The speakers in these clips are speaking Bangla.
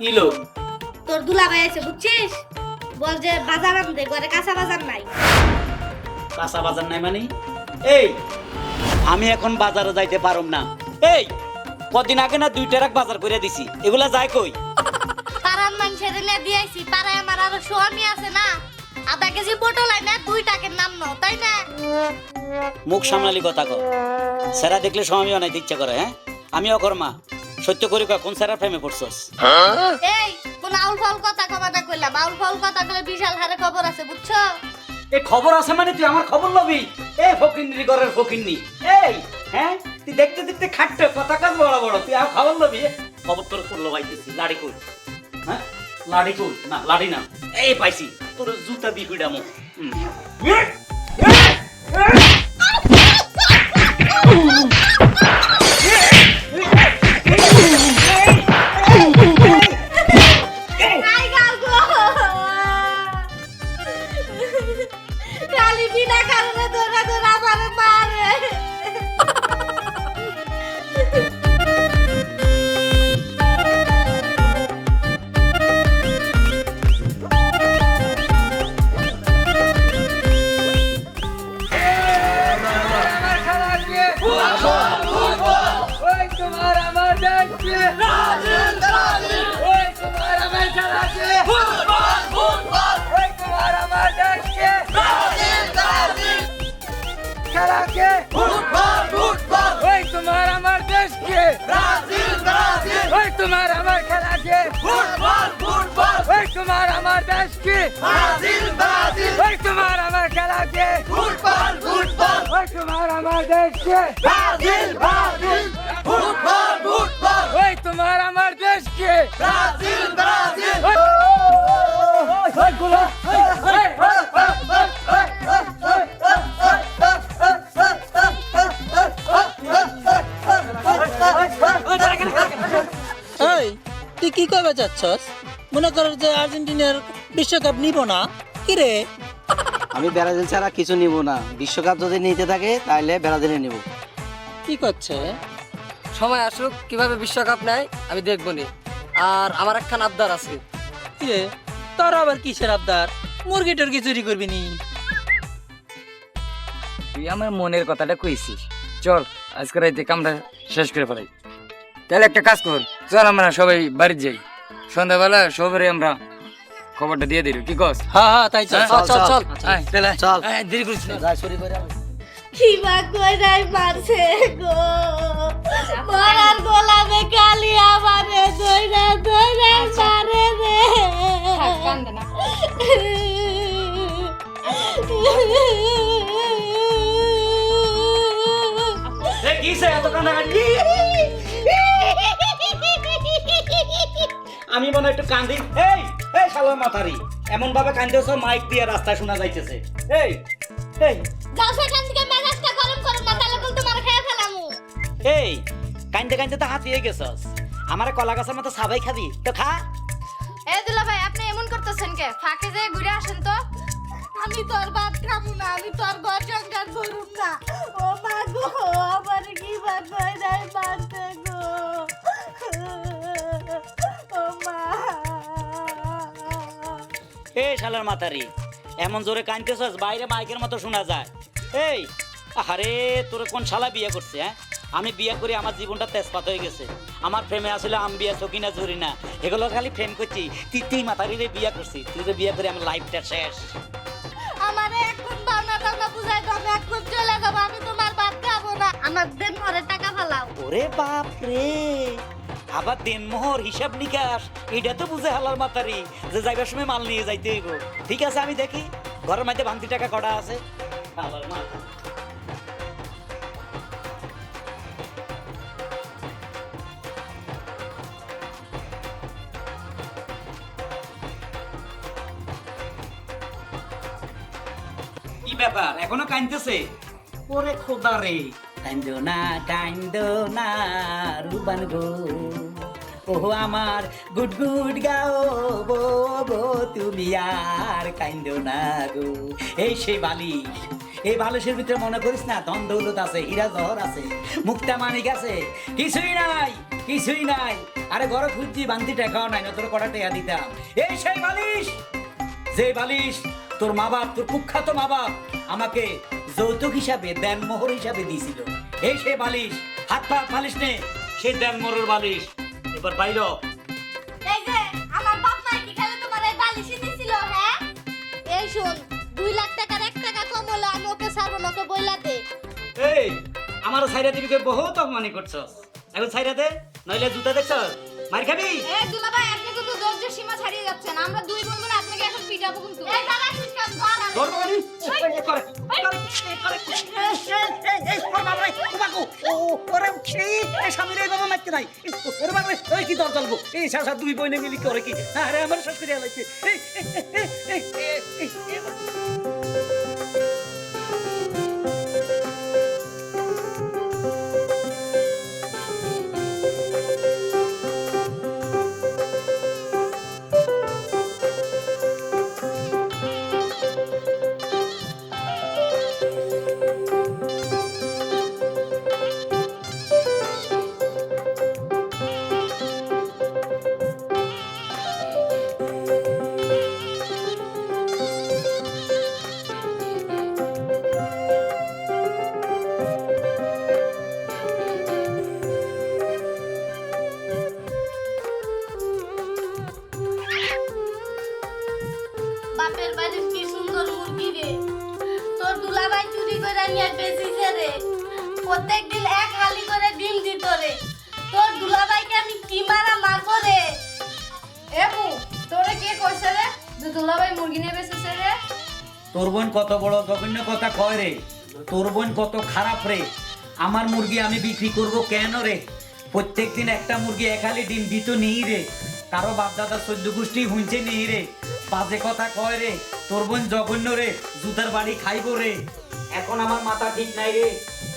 কি লোক? তোর দুলাভাই আছে বুঝছিস? বল যে বাজার আনতে ঘরে কাঁচা বাজার নাই। কাঁচা বাজার নাই মানে? এই আমি এখন বাজারে যাইতে পারুম না। এই কদিন আগে না দুই ট্রাক বাজার করে দিছি। এগুলা যায় কই? পাড়ার মানুষের এলে দিয়েছি পাড়ায় আমার আরও স্বামী আছে না? আধা কেজি পটল আইনা দুই টাকের নাম নাও তাই না? মুখ সামলালি কথা কর সেরা দেখলে স্বামী বানাইতে ইচ্ছা করে হ্যাঁ? আমি অকর্মা সত্য করি কয়, কোন সেরা প্রেমে পড়ছস? এই কোন আউল ফাউল কথা কমাটা কইলাম। আউল ফাউল কথা কইলে বিশাল হারে খবর আছে বুঝছ? এই খবর আছে মানে তুই আমার খবর লবি? এই ফকিন্নি ঘরের ফকিন্নি। এই হ্যাঁ? তুই দেখতে দেখতে খাটতে কথা কাজ বড় বড়। তুই আর খবর লবি? খবর তোর করল পাইতেছি লাড়ি কই হ্যাঁ? লাড়ি কই না লাড়ি না। এই পাইছি তোর জুতা দি ফিডামো ওই তোমার আমার ডাকছে ওই তোমার আমার খেলাছে ওই তোমার আমার ডাকছে খেলাকে ওই তোমার আমার দেশকে ওই তোমার আমার খেলাকে ওই তোমার আমার দেশকে ওই তোমার আমার খেলাকে ওই তোমার আমার দেশকে ওই তোমার আমার দেশকে এই, তুই কি কবে যাচ্ছস? মনে কর যে আর্জেন্টিনার বিশ্বকাপ নিব না। কি রে? আমি ব্রাজিল ছাড়া কিছু নিব না। বিশ্বকাপ যদি নিতে থাকে তাহলে ব্রাজিলে নিব। কি করছে? সময় আসুক কীভাবে বিশ্বকাপ নেয় আমি দেখব নি আর আমার একখান আবদার আছে। কি তোর আবার কিসের আবদার? মুরগি টুরগি চুরি করবি নি। তুই আমার মনের কথাটা কইছিস। চল আজকে রাইতে কামটা শেষ করে ফেলাই। তাহলে একটা কাজ কর চল আমরা সবাই বাড়ি যাই। সন্ধ্যাবেলা সবাই আমরা খবরটা দিয়ে দিল কি কস? হ্যাঁ হ্যাঁ তাই চল হ্যাঁ, চল, চল। আয়, তাহলে চল। আয়, দেরি করিস না। যা চুরি করে আন। কিবা কইরাই মারছে গো? মরার গোলামে কালি আমারে দইরা দইরা মারে রে। কান্দে না। আমি মনে হয় একটু কান্দি। এই! শালার মাথারি। এমন ভাবে কান্দেছ মাইক দিয়ে রাস্তায় শোনা যাইতেছে। এই এই। যাও সেখান থেকে মেজাজটা গরম করো না তাহলে বলতে মার খেয়ে ফেলামু। এই কান্দতে কান্দতে তো হাতিয়ে গেছস। আমারে কলা গাছের মতো সাবাই খাবি। তো খা। এ দুলা ভাই আপনি এমন করতেছেন কে? ফাঁকে যে ঘুরে আসেন তো। আমি তোর ভাত খাব না আমি তোর ঘর সংসার করুম না। ও মা গো আমার কি ভাত কইরাই মারছে এই শালার মাথারি এমন জোরে কাঁদতেছস বাইরে মাইকের মতো শোনা যায়। এই আরে তোর কোন শালা বিয়ে করছে হ্যাঁ? আমি বিয়ে করে আমার জীবনটা তেজপাত হয়ে গেছে। আমার প্রেমে আসলে আম বিয়া সকিনা জুরি না। এগুলো খালি প্রেম করছি তুই তুই মাথারিরে বিয়ে করছি। তুই তো বিয়ে করে আমার লাইফটা শেষ। আমারে এখন ভাবনা টাবনা বুঝাই দাও আমি এখন চলে যাব আমি তোমার ভাত খাব না। আমার দেন ঘরে টাকা ফালাও। ওরে বাপ রে আবার দেনমোহর হিসাব নিকাশ। এটা তো বুঝে হালার মাতারি যে যাইবার সময় মাল নিয়ে যাইতে হইব। ঠিক আছে, আমি দেখি। ঘরের মধ্যে ভান্তি টাকা কটা আছে? হালার ব্যাপার? এখনও কাঁদতেছে? ওরে খোদা রে। কান্দো না কান্দো না রুবান গো। ও আমার গুড গুড গাও বো বো তুমি আর কাইন্দ না গো। এই সেই বালিশ, এই বালিশের ভিতরে মনে করিস না ধন দৌলত আছে, হীরা জহর আছে, মুক্তা মানিক আছে। কিছুই নাই কিছুই নাই। আরে ঘরে খুঁজছি বান্তি টাকাও নাই না তোর কটা টাকা দিতাম। এই সেই বালিশ, যে বালিশ, তোর মা বাপ, তোর কুখ্যাত মা বাপ আমাকে যৌতুক হিসাবে দেন মোহর হিসাবে দিয়েছিল। এই সেই বালিশ হাত পা বালিশ নে সেই দেন মোহরের বালিশ। এবার বাইর এই যে আমার বাপ কি খালি তোমার এই বালিশই দিছিল হ্যাঁ? এই শুন দুই লাখ টাকার এক টাকা কম হলো আমি ওকে ছাড়বো না ওকে বইলা দে। এই আমার সাইরা দিবিকে বহুত অপমানি করছস। এখন সাইরা দে নইলে জুতা দেখছস। মার খাবি? আপনি কিন্তু ধৈর্যের সীমা ছাড়িয়ে যাচ্ছেন আমরা দুই বোন বলে আপনাকে এখন পিটাবো কিন্তু এই দাদা সুস্কাম ধর এই করে দুই বইনে মিলি করে কি আরে আমার শাশুড়ি আলাইছে নিয়ে বেচিছে রে প্রত্যেক দিন এক হালি করে ডিম দিত রে। তোর দুলাভাইকে আমি কি মারা মারবো রে? এবু তোরে কে কইছে রে? যে দুলাভাই মুরগি নিয়ে বেঁচেছে রে? তোর বোন কত বড় জঘন্য কথা কয় রে। তোর বোন কত খারাপ রে। আমার মুরগি আমি বিক্রি করব কেন রে? প্রত্যেক দিন একটা মুরগি একালি ডিম দিত নেই রে। কারও বাপ দাদা চোদ্দ গোষ্ঠী হুঁচে নেই রে। বাজে কথা কয় রে। তোর বোন জঘন্য রে। জুতার বাড়ি খাইব রে। এখন আমার মাথা ঠিক নাই রে।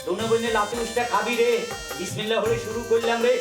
দোনো বোনে লাতি উষ্টা খাবি রে। বিসমিল্লাহ হলে শুরু করলাম রে।